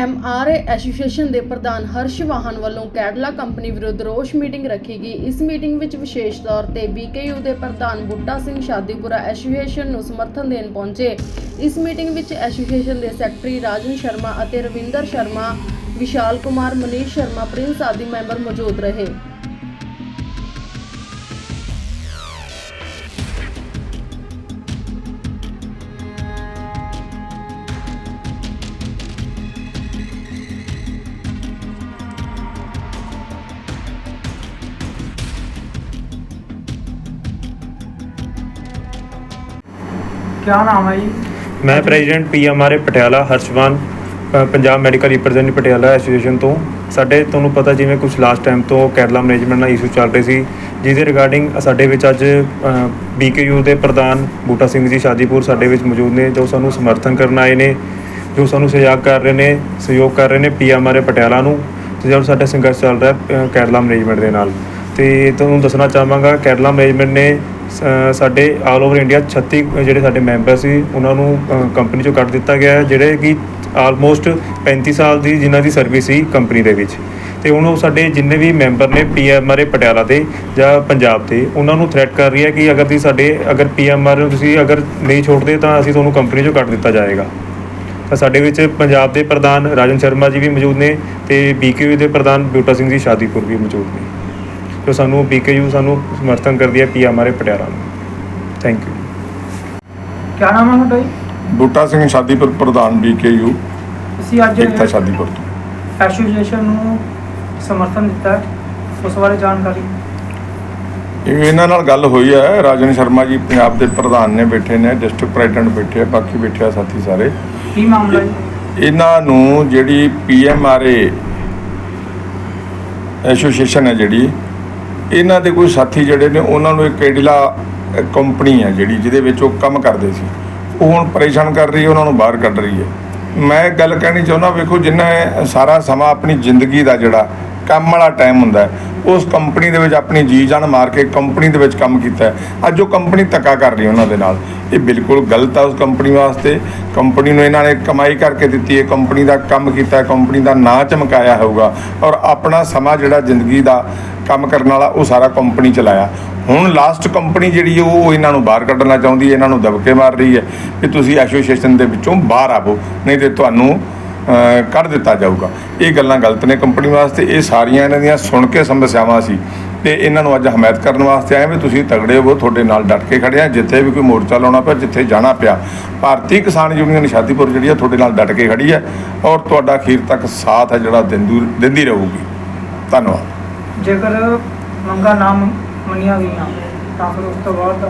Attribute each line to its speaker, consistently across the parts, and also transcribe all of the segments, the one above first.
Speaker 1: M R A association ਦੇ ਪ੍ਰਧਾਨ ਹਰਸ਼ ਵਾਹਨ ਵੱਲੋਂ ਕੈਡਲਾ ਕੰਪਨੀ ਵਿਰੁੱਧ ਰੋਸ ਮੀਟਿੰਗ ਰੱਖੀ ਗਈ। ਇਸ ਮੀਟਿੰਗ ਵਿੱਚ ਵਿਸ਼ੇਸ਼ ਤੌਰ ਤੇ ਬੀਕੇਯੂ ਦੇ ਪ੍ਰਧਾਨ ਬੁੱਢਾ ਸਿੰਘ ਸ਼ਾਦੀਪੁਰਾ ਐਸੋਸੀਏਸ਼ਨ ਨੂੰ ਸਮਰਥਨ ਦੇਣ ਪਹੁੰਚੇ। ਇਸ ਮੀਟਿੰਗ ਵਿੱਚ ਐਸੋਸੀਏਸ਼ਨ ਦੇ ਸੈਕਟਰੀ ਰਾਜਨ ਸ਼ਰਮਾ ਅਤੇ ਰਵਿੰਦਰ ਸ਼ਰਮਾ, ਵਿਸ਼ਾਲ ਕੁਮਾਰ, ਮਨੀਸ਼ ਸ਼ਰਮਾ, ਪ੍ਰਿੰਸ ਆਦਿ ਮੈਂਬਰ ਮੌਜੂਦ ਰਹੇ।
Speaker 2: क्या नाम है जी
Speaker 3: ਮੈਂ ਪ੍ਰੈਜ਼ੀਡੈਂਟ ਪੀਐਮਆਰਏ ਪਟਿਆਲਾ ਹਰਸ਼ਵਾਨ ਅ, Punjab medical representative Patiala association ਤੋਂ ਸਾਡੇ ਤੁਹਾਨੂੰ ਪਤਾ ਜਿਵੇਂ ਕੁਝ ਲਾਸਟ ਟਾਈਮ ਤੋਂ ਕੇਰਲਾ ਮੈਨੇਜਮੈਂਟ ਨਾਲ ਇਸ਼ੂ ਚੱਲ ਰਹੇ ਸੀ ਜਿਹਦੇ ਰਿਗਾਰਡਿੰਗ ਸਾਡੇ ਵਿੱਚ ਅੱਜ ਬੀਕੇਯੂ ਦੇ ਪ੍ਰਧਾਨ ਬੂਟਾ ਸਿੰਘ ਜੀ ਸ਼ਾਦੀਪੁਰ ਸਾਡੇ ਵਿੱਚ ਮੌਜੂਦ ਨੇ ਜੋ ਸਾਨੂੰ ਸਮਰਥਨ ਕਰਨ ਆਏ ਨੇ ਜੋ ਸਾਨੂੰ ਸਹਿਯੋਗ ਕਰ ਰਹੇ ਨੇ ਸਹਿਯੋਗ ਕਰ ਰਹੇ ਨੇ ਪੀਐਮਆਰਏ ਪਟਿਆਲਾ ਨੂੰ ਤੇ ਜੋ ਸਾਡਾ ਸੰਘਰਸ਼ ਚੱਲ ਰਿਹਾ ਅ, ਕੇਰਲਾ ਮੈਨੇਜਮੈਂਟ ਦੇ ਨਾਲ ਤੇ ਤੁਹਾਨੂੰ ਦੱਸਣਾ ਚਾਹਾਂਗਾ, ਕੇਰਲਾ ਮੈਨੇਜਮੈਂਟ ਨੇ ਸ- ਸਾਡੇ ਆਲ ਓਵਰ ਇੰਡੀਆ 36 ਜਿਹੜੇ ਸਾਡੇ ਮੈਂਬਰ ਸੀ, ਉਹਨਾਂ ਨੂੰ ਕੰਪਨੀ ਚੋਂ ਕੱਢ ਦਿੱਤਾ ਗਿਆ ਜਿਹੜੇ ਕਿ ਆਲਮੋਸਟ 35 ਸਾਲ ਦੀ ਜਿਨ੍ਹਾਂ ਦੀ ਸਰਵਿਸ ਸੀ ਕੰਪਨੀ ਦੇ ਵਿੱਚ। ਤੇ ਹੁਣ ਉਹ ਸਾਡੇ ਜਿੰਨੇ ਵੀ ਮੈਂਬਰ ਨੇ ਪੀਐਮਆਰਏ ਪਟਿਆਲਾ ਦੇ ਜਾਂ ਪੰਜਾਬ ਦੇ, ਉਹਨਾਂ ਨੂੰ ਥ੍ਰੈਟ ਕਰ ਰਹੀ ਹੈ ਕਿ ਅਗਰ ਤੁਸੀਂ ਸਾਡੇ, ਅਗਰ ਪੀਐਮਆਰ ਨੂੰ ਤੁਸੀਂ ਅਗਰ ਨਹੀਂ ਛੋੜਦੇ ਤਾਂ ਅਸੀਂ ਤੁਹਾਨੂੰ ਕੰਪਨੀ ਚੋਂ ਕੱਢ ਦਿੱਤਾ ਜਾਏਗਾ। ਤਾਂ ਸਾਡੇ ਵਿੱਚ ਪੰਜਾਬ ਦੇ ਪ੍ਰਧਾਨ ਰਾਜਨ ਸ਼ਰਮਾ ਜੀ ਵੀ ਮੌਜੂਦ ਨੇ ਤੇ ਬੀਕੇਯੂ ਦੇ ਪ੍ਰਧਾਨ ਬੂਟਾ ਸਿੰਘ ਜੀ ਸ਼ਾਦੀਪੁਰ ਵੀ ਮੌਜੂਦ ਨੇ। जो ਸਾਨੂੰ ਪੀਕੇਯੂ ਸਾਨੂੰ ਸਮਰਥਨ ਕਰਦੀ ਹੈ ਪੀ ਹਮਾਰੇ ਪਟਿਆਲਾ ਨੂੰ। ਥੈਂਕ ਯੂ
Speaker 2: ਕੀ ਨਾਮ ਹੈ ਤੁਹਾਡਾ
Speaker 4: ਬੂਟਾ ਸਿੰਘ ਸ਼ਾਦੀਪੁਰ ਪ੍ਰਧਾਨ ਬੀਕੇਯੂ
Speaker 2: ਅਸੀਂ ਅੱਜ
Speaker 4: ਇਕਤਾ ਸ਼ਾਦੀਪੁਰ ਤੋਂ।
Speaker 2: ਐਸੋਸੀਏਸ਼ਨ ਨੂੰ ਸਮਰਥਨ ਦਿੱਤਾ ਉਸ ਬਾਰੇ ਜਾਣਕਾਰੀ।
Speaker 4: ਇਹਨਾਂ ਨਾਲ ਗੱਲ ਹੋਈ ਹੈ ਰਾਜਨ ਸ਼ਰਮਾ ਜੀ ਪੰਜਾਬ ਦੇ ਪ੍ਰਧਾਨ ਨੇ ਬੈਠੇ ਨੇ ਡਿਸਟ੍ਰਿਕਟ ਪ੍ਰੈਜ਼ੀਡੈਂਟ ਬੈਠੇ ਆ ਬਾਕੀ ਬੈਠੇ ਆ ਸਾਥੀ ਸਾਰੇ।
Speaker 2: ਕੀ ਮਾਮਲਾ ਹੈ?
Speaker 4: ਇਹਨਾਂ ਨੂੰ ਜਿਹੜੀ ਪੀਐਮਆਰਏ ਐਸੋਸੀਏਸ਼ਨ ਹੈ ਜਿਹੜੀ ਇਹਨਾਂ ਦੇ ਕੋਈ ਸਾਥੀ ਜਿਹੜੇ ਨੇ, ਉਹਨਾਂ ਨੂੰ ਇੱਕ ਕੇਡਲਾ ਕੰਪਨੀ ਹੈ ਜਿਹੜੀ, ਜਿਹਦੇ ਵਿੱਚ ਉਹ ਕੰਮ ਕਰਦੇ ਸੀ। ਉਹ ਹੁਣ ਪਰੇਸ਼ਾਨ ਕਰ ਰਹੀ ਹੈ, ਉਹਨਾਂ ਨੂੰ ਬਾਹਰ ਕੱਢ ਰਹੀ ਹੈ। ਮੈਂ ਇੱਕ ਗੱਲ ਕਹਿਣੀ ਚਾਹੁੰਦਾ, ਵੇਖੋ, ਜਿੰਨਾ ਸਾਰਾ ਸਮਾਂ ਆਪਣੀ ਜ਼ਿੰਦਗੀ ਦਾ ਜਿਹੜਾ ਕੰਮ ਵਾਲਾ ਟਾਈਮ ਹੁੰਦਾ ਉਸ ਕੰਪਨੀ ਦੇ ਵਿੱਚ ਆਪਣੀ ਜੀ ਜਾਨ ਮਾਰ ਕੇ ਕੰਪਨੀ ਦੇ ਵਿੱਚ ਕੰਮ ਕੀਤਾ ਅੱਜ ਉਹ ਕੰਪਨੀ ਧੱਕਾ ਕਰ ਰਹੀ ਉਹਨਾਂ ਦੇ ਨਾਲ। ਇਹ ਬਿਲਕੁਲ ਗਲਤ ਆ ਉਸ ਕੰਪਨੀ ਵਾਸਤੇ। ਕੰਪਨੀ ਨੂੰ ਇਹਨਾਂ ਨੇ ਕਮਾਈ ਕਰਕੇ ਦਿੱਤੀ ਹੈ। ਕੰਪਨੀ ਦਾ ਕੰਮ ਕੀਤਾ ਕੰਪਨੀ ਦਾ ਨਾਂ ਚਮਕਾਇਆ ਹੋਊਗਾ। ਔਰ ਆਪਣਾ ਸਮਾਂ ਜਿਹੜਾ ਜ਼ਿੰਦਗੀ ਦਾ ਕੰਮ ਕਰਨ ਵਾਲਾ, ਉਹ ਸਾਰਾ ਕੰਪਨੀ ਚਲਾਇਆ। ਹੁਣ ਲਾਸਟ ਕੰਪਨੀ ਜਿਹੜੀ ਉਹ ਇਹਨਾਂ ਨੂੰ ਬਾਹਰ ਕੱਢਣਾ ਚਾਹੁੰਦੀ ਹੈ ਇਹਨਾਂ ਨੂੰ ਦਬਕੇ ਮਾਰ ਰਹੀ ਹੈ ਕਿ ਤੁਸੀਂ ਐਸੋਸੀਏਸ਼ਨ ਦੇ ਵਿੱਚੋਂ ਬਾਹਰ ਆਵੋ, ਨਹੀਂ ਤੇ ਤੁਹਾਨੂੰ ਕੱਢ ਦਿੱਤਾ ਜਾਊਗਾ। ਇਹ ਗੱਲਾਂ ਗਲਤ ਨੇ ਕੰਪਨੀ ਵਾਸਤੇ, ਇਹ ਸਾਰੀਆਂ ਇਹਨਾਂ ਦੀਆਂ ਸੁਣ ਕੇ ਸਮੱਸਿਆਵਾਂ ਸੀ। ਤੇ ਇਹਨਾਂ ਨੂੰ ਅੱਜ ਹਮਾਇਤ ਕਰਨ ਵਾਸਤੇ ਆਏ ਵੀ ਤੁਸੀਂ ਤਗੜੇ ਹੋ ਤੁਹਾਡੇ ਨਾਲ ਡਟ ਕੇ ਖੜੇ ਆ, ਜਿੱਥੇ ਵੀ ਕੋਈ ਮੋਰਚਾ ਲਾਉਣਾ ਪਿਆ, ਜਿੱਥੇ ਜਾਣਾ ਪਿਆ। ਭਾਰਤੀ ਕਿਸਾਨ ਯੂਨੀਅਨ ਸ਼ਾਦੀਪੁਰ ਜਿਹੜੀ ਆ, ਤੁਹਾਡੇ ਨਾਲ ਡਟ ਕੇ ਖੜੀ ਹੈ ਔਰ ਤੁਹਾਡਾ ਅਖੀਰ ਤੱਕ ਸਾਥ ਹੈ ਜਿਹੜਾ ਦਿੰਦੂ ਦਿੰਦੀ ਰਹੂਗੀ। ਧੰਨਵਾਦ।
Speaker 2: ਜੇਕਰ ਮੰਗਾ ਨਾਮ ਮੰਨੀਆਂ ਗਈਆਂ, ਤਾਂ ਫਿਰ ਉਸ ਤੋਂ ਬਾਅਦ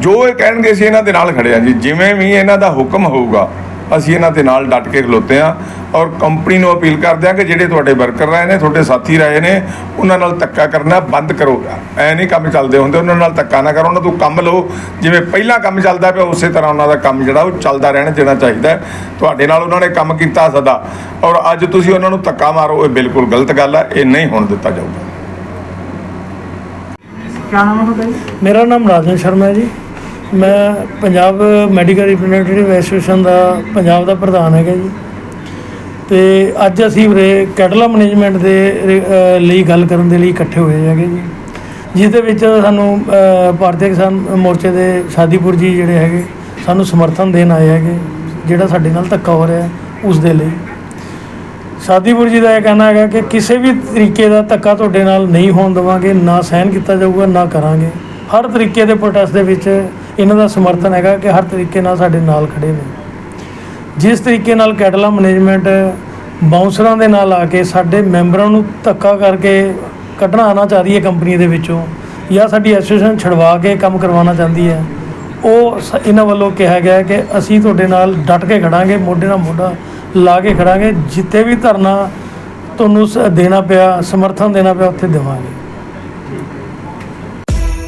Speaker 4: ਜੋ ਇਹ ਕਹਿਣਗੇ ਅਸੀਂ ਇਹਨਾਂ ਦੇ ਨਾਲ ਖੜੇ ਆ ਜੀ। ਜਿਵੇਂ ਵੀ ਇਹਨਾਂ ਦਾ ਹੁਕਮ ਹੋਊਗਾ ਅਸੀਂ ਇਹਨਾਂ ਦੇ ਨਾਲ ਡਟ ਕੇ ਖਲੋਤੇ ਆ ਔਰ ਕੰਪਨੀ ਨੂੰ ਅਪੀਲ ਕਰਦੇ ਆ ਕਿ ਜਿਹੜੇ ਤੁਹਾਡੇ ਵਰਕਰ ਰਹੇ ਨੇ ਤੁਹਾਡੇ ਸਾਥੀ ਰਹੇ ਨੇ ਉਹਨਾਂ ਨਾਲ ਧੱਕਾ ਕਰਨਾ ਬੰਦ ਕਰੋ ਐ ਨਹੀਂ ਕੰਮ ਚੱਲਦੇ ਹੁੰਦੇ ਉਹਨਾਂ ਨਾਲ ਧੱਕਾ ਨਾ ਕਰੋ ਉਹਨਾਂ ਤੋਂ ਕੰਮ ਲਓ। ਜਿਵੇਂ ਪਹਿਲਾਂ ਕੰਮ ਚੱਲਦਾ ਪਿਆ ਉਸੇ ਤਰ੍ਹਾਂ ਉਹਨਾਂ ਦਾ ਕੰਮ ਜਿਹੜਾ ਉਹ ਚੱਲਦਾ ਰਹਿਣਾ ਦੇਣਾ ਚਾਹੀਦਾ। ਤੁਹਾਡੇ ਨਾਲ ਉਹਨਾਂ ਨੇ ਕੰਮ ਕੀਤਾ ਸਦਾ। ਔਰ ਅੱਜ ਤੁਸੀਂ ਉਹਨਾਂ ਨੂੰ ਧੱਕਾ ਮਾਰੋ ਇਹ ਬਿਲਕੁਲ ਗਲਤ ਗੱਲ ਹੈ ਇਹ ਨਹੀਂ ਹੋਣ ਦਿੱਤਾ ਜਾਊਗਾ।
Speaker 2: ਕੀ ਨਾਮ ਹੈ ਤੁਹਾਡਾ
Speaker 5: ਮੇਰਾ ਨਾਮ ਰਾਜਨ ਸ਼ਰਮਾ ਹੈ ਜੀ। ਮੈਂ ਪੰਜਾਬ ਮੈਡੀਕਲ ਰਿਪਰੈਜ਼ੈਂਟੇਟਿਵ ਐਸੋਸੀਏਸ਼ਨ ਦਾ ਪੰਜਾਬ ਦਾ ਪ੍ਰਧਾਨ ਹੈਗਾ ਜੀ। ਤੇ ਅੱਜ ਅਸੀਂ ਉਰੇ ਕੈਟਲਾ ਮੈਨੇਜਮੈਂਟ ਦੇ ਲਈ ਗੱਲ ਕਰਨ ਦੇ ਲਈ ਇਕੱਠੇ ਹੋਏ ਹੈਗੇ ਜੀ। ਜਿਸ ਦੇ ਵਿੱਚ ਸਾਨੂੰ ਭਾਰਤੀ ਕਿਸਾਨ ਮੋਰਚੇ ਦੇ ਸ਼ਾਦੀਪੁਰ ਜੀ ਜਿਹੜੇ ਹੈਗੇ, ਸਾਨੂੰ ਸਮਰਥਨ ਦੇਣ ਆਏ ਹੈਗੇ, ਜਿਹੜਾ ਸਾਡੇ ਨਾਲ ਧੱਕਾ ਹੋ ਰਿਹਾ ਉਸ ਦੇ ਲਈ। ਸ਼ਾਦੀਪੁਰ ਜੀ ਦਾ ਇਹ ਕਹਿਣਾ ਹੈਗਾ ਕਿ ਕਿਸੇ ਵੀ ਤਰੀਕੇ ਦਾ ਧੱਕਾ ਤੁਹਾਡੇ ਨਾਲ ਨਹੀਂ ਹੋਣ ਦੇਵਾਂਗੇ, ਨਾ ਸਹਿਨ ਕੀਤਾ ਜਾਊਗਾ, ਨਾ ਕਰਾਂਗੇ। ਹਰ ਤਰੀਕੇ ਦੇ ਪ੍ਰੋਟੈਸਟ ਦੇ ਵਿੱਚ ਇਹਨਾਂ ਦਾ ਸਮਰਥਨ ਹੈਗਾ ਕਿ ਹਰ ਤਰੀਕੇ ਨਾਲ ਸਾਡੇ ਨਾਲ ਖੜੇ ਨੇ। ਜਿਸ ਤਰੀਕੇ ਨਾਲ ਕੈਟਲਾ ਮੈਨੇਜਮੈਂਟ ਬਾਉਂਸਰਾਂ ਦੇ ਨਾਲ ਆ ਕੇ ਸਾਡੇ ਮੈਂਬਰਾਂ ਨੂੰ ਧੱਕਾ ਕਰਕੇ ਕੱਢਣਾ ਆਉਣਾ ਚਾਹ ਰਹੀ ਹੈ ਕੰਪਨੀ ਦੇ ਵਿੱਚੋਂ ਜਾਂ ਸਾਡੀ ਐਸੋਸੀਏਸ਼ਨ ਛਡਵਾ ਕੇ ਕੰਮ ਕਰਵਾਉਣਾ ਚਾਹੁੰਦੀ ਹੈ, ਉਹ ਸ- ਇਹਨਾਂ ਵੱਲੋਂ ਕਿਹਾ ਗਿਆ ਕਿ ਅਸੀਂ ਤੁਹਾਡੇ ਨਾਲ ਡਟ ਕੇ ਖੜਾਂਗੇ, ਮੋਢੇ ਨਾਲ ਮੋਢਾ ਲਾ ਕੇ ਖੜਾਂਗੇ ਜਿੱਥੇ ਵੀ ਧਰਨਾ ਤੁਹਾਨੂੰ ਸ- ਦੇਣਾ ਪਿਆ, ਸਮਰਥਨ ਦੇਣਾ ਪਿਆ, ਉੱਥੇ ਦੇਵਾਂਗੇ।